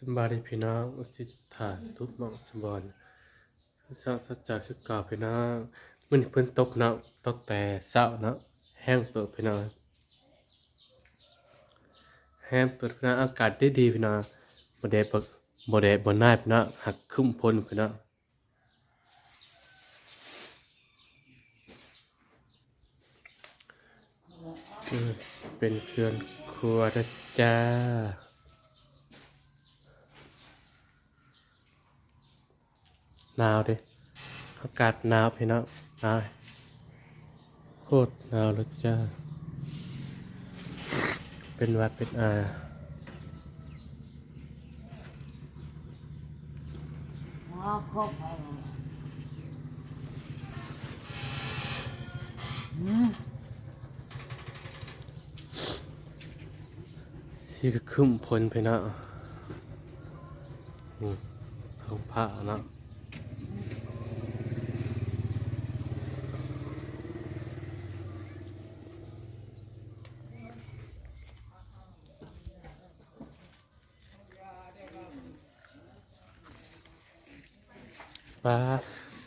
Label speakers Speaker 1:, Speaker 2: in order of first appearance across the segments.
Speaker 1: สบายดีพี่น้องอุสิฐานทุกหมองสมบอนสักสัจจากสุดเก่าพี่น้องมันเพิ่นตกนาะตกแต่เศร้านะแห้งตัวพี่น้องแห้งตัวพี่น้องอากาศได้ดีพี่น้องบ่ได้บ่บ่ได้บ่น่าพี่น้องหักครึ้มพ้นพี่น้องเป็นเครือนครัวนะจ้า หนาวดิอากาศหนาวพี่น้องหนาวโคตรหนาวเลยจ้าเป็นหวัดเป็นอา
Speaker 2: อ๋อครบเอาอืม
Speaker 1: ที่ขึ้นพ้นพี่น้องอืมท้องผ้าเนาะ ฟ้า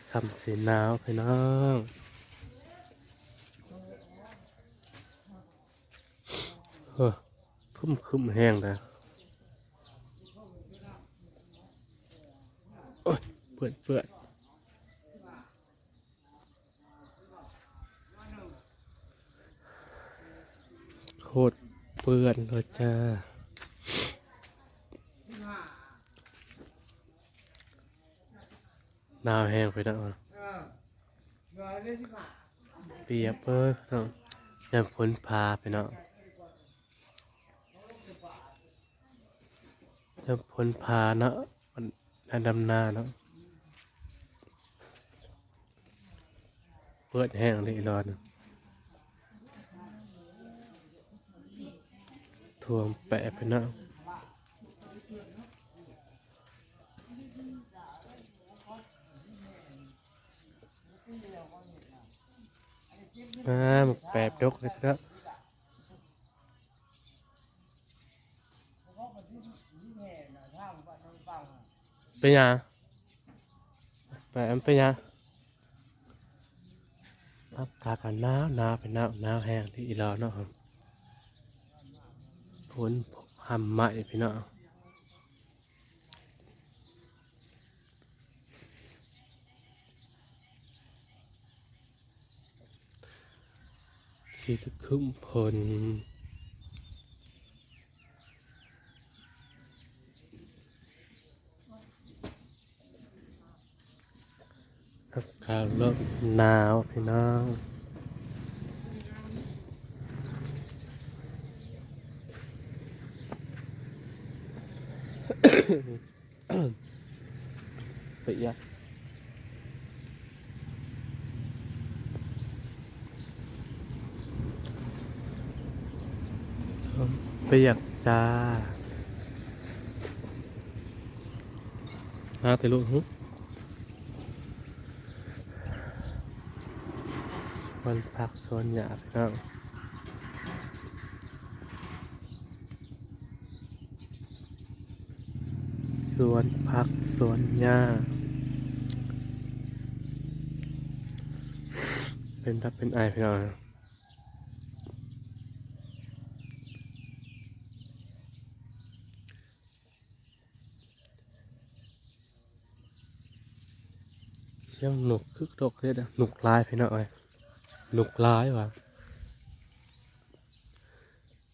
Speaker 1: สัมสีหนาวพี่น้องเฮ้อคึมคึมแห้งแล้วโอ้ยเปื่อนเปื่อนโคตรเปื่อนเลยจ้า หนาวแห้งไปแล้วอะเปียกเปิ้ลน้องยังพ้นพาไปเนาะยังพ้นพาเนาะมันนันดำนาเนาะเปิดแห้งเลยอีรอนท่วมแปะไปเนาะ อ่าหมกแปบดกเลยครับเป็นยังแปบมันเป็นยังอากากันหนาวหนาวเป็นหนาวหนาวแห้งที่อีราเนาะครับฝนหำไหมพี่น้อง สีก็ครึ้มพลอากาศเริ่มหนาวพี่น้อง ไปอีกอะ ไปอยากจ้าฮะแต่ลูกหึวันพักสวนหยาพี่น้องสวนพักสวนหญ้าเป็นรับเป็นไอพี่น้อง เชี่ยงหนุกคึกดกเลยนะหนุกลายพี่น้องเอ้ยหนุกลายว่ะ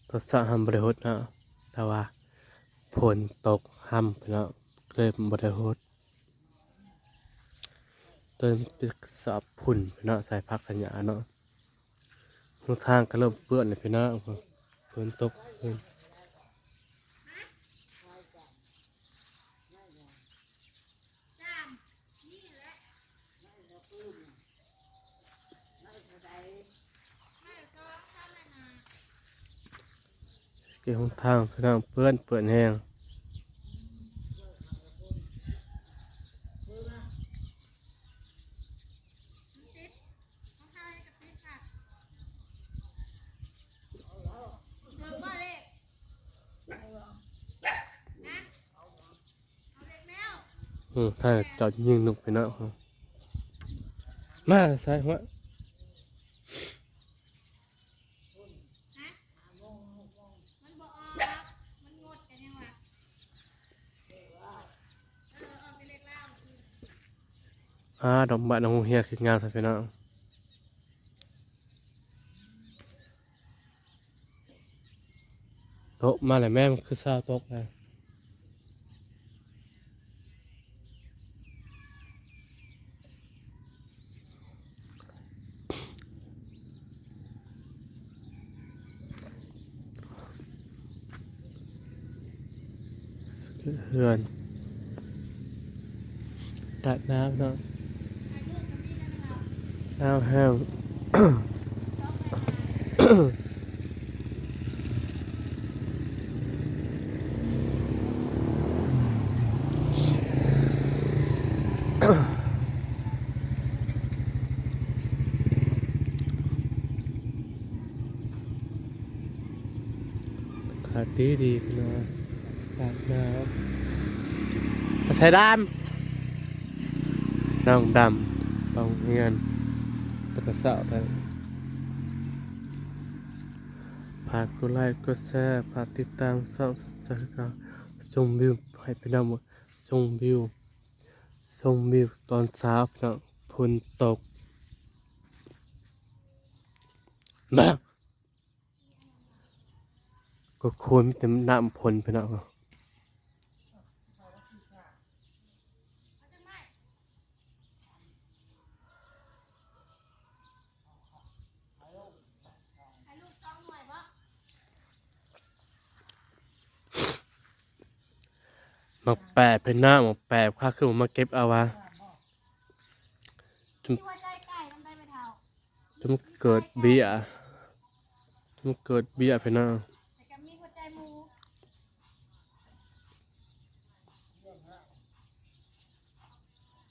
Speaker 1: ทศหำบริหดนะแต่ว่าฝนตกหำพี่น้องเลยบริหดติมเป็นสอบผุ่นพี่น้องใส่พักสัญญาเนาะทุทางก็เริ่มเปื้อนเลยพี่น้องฝนตกฝน กี่ยวทางพี่น้องเปื้อนเปื้อนแห้งอืมถ้าจอดยิงนุกไปเนาะมาใส่หัว
Speaker 3: มันบ่ออกมันงดกันยังวะเออออกไปเล็กแล้ว
Speaker 1: อ่าดอกบานดอกเฮียคืองามใส่ไปเนาะโตะมาเลยแม่มันคือซาวตกเลยเฮือนตัดน้ำเนาะ น้ำแห้งขาดดีดีพี่น้อ ต้องเงินตะกะเสาไปฝากกดไลค์กดแชร์ฝากติดตามช่องสัจจ์การชมวิวให้พี่น้องชมวิวชมวิวตอนเช้าพี่น้องฝนตกมาก็ควรมีแต่น้ำพลไปเนาะ มักแปะเป็นหน้าหมักแปะค่าขึ้นมาเก็บเอาวะ
Speaker 3: ที่ว่าจไก่ต้องได้ไม่เท่า
Speaker 1: จนเกิดเบียจนเกิดเบียไปหน้า
Speaker 3: แต่ก็มีหัวใจหมู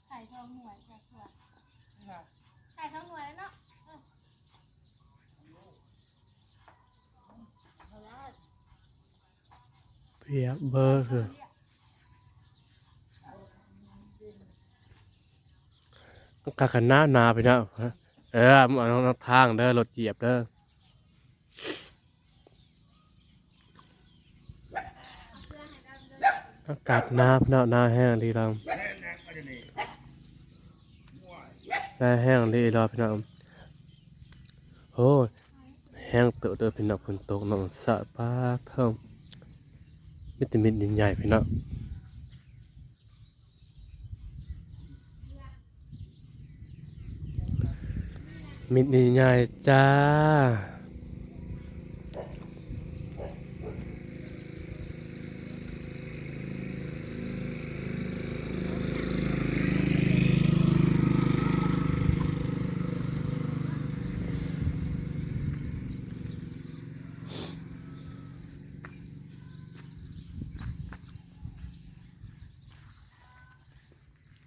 Speaker 3: ไข่ทองหน่วยจากเสือไข่ทองหน่วยแล้วเนาเบี
Speaker 1: ยเบอร์คือต้อง การกันหน้านาไปนาะเออมึงเอาน้องทางเด้อรถเหยียบเด้อ
Speaker 3: อให้ดำเดิน
Speaker 1: อากาศหน้าพี่น้องหน้าแห้งดีเราหน้าแห้งดีเราพี่น้องโอ้แห้งเตอะเตอะพี่น้องฝนตกน้องสะปาเทิมมิตรมิตรใหญ่ๆพี่น้อง มิตรใหญ่จ้า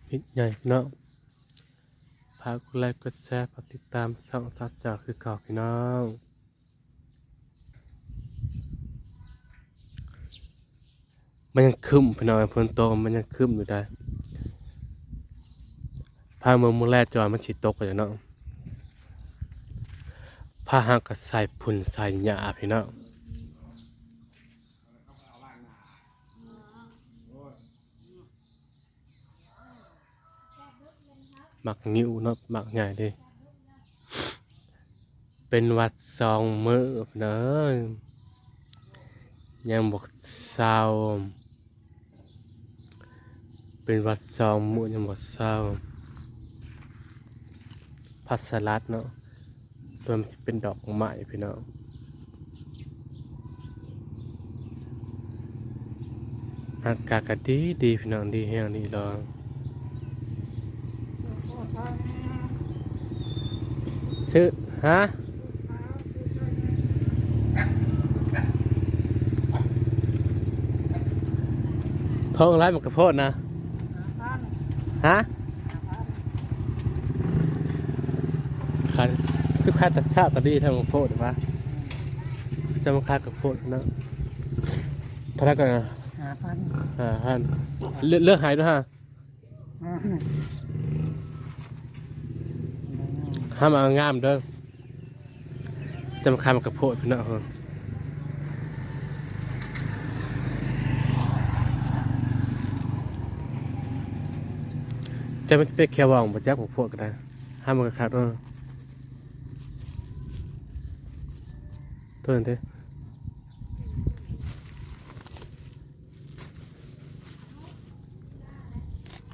Speaker 1: มิตรใหญ่พี่น้อง พากดไลค์กดแชร์ฝากติดตามช่องทัดจากคือเก่าพี่น้องมันยังคึมพี่น้องฝนตมันยังคึมอยู่ได้พาเมืองมือแรกจอยมันฉีดตกไปแล้วเนาะพาหางกับใส่พุ่นใส่หญ้าพี่น้อง หมักนิ้วเนาะหมักใหญ่ดิเป็นวัดสองมือเนาะยังบอกเศร้าเป็นวัดสองมือยังบอกเศร้าพัสลัดเนาะตัวมันเป็นดอกไม้พี่น้องอากาศก็ดีดีพี่น้องดีแห้งดีรอง ซื้อฮะท้องร้ายมันกระโพดนะฮะคันคือค่าตัดซาตัดดีทางกระโพดวะจะมาค่ากระโพดนะเท่าไหรกันนะ
Speaker 2: หาพัน
Speaker 1: อ่าฮันเลือกเลือกหายด้วยฮะ
Speaker 2: อืม
Speaker 1: ห้ามเอางามเด้อจะมาคายมันกระโพดพี่น้องเฮ้ยจะไม่ไปแค่วางประจักของพวกก็ได้ห้ามมันกระขาดเออตัวนั้นเด้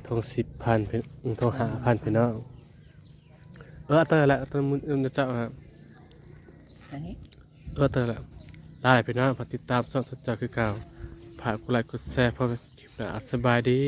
Speaker 1: ทองสิบพันเป็นทองห้าพันพี่น้อง เออเตอร์แหละเตอร์มึงจะเจ้าครับ
Speaker 2: อันนี้
Speaker 1: เออเตอร์แหละได้พี่น้องฝากติดตามช่องสัจจาคือเก่าฝากกดไลค์กดแชร์เพราะคลิปหน้าสบายดี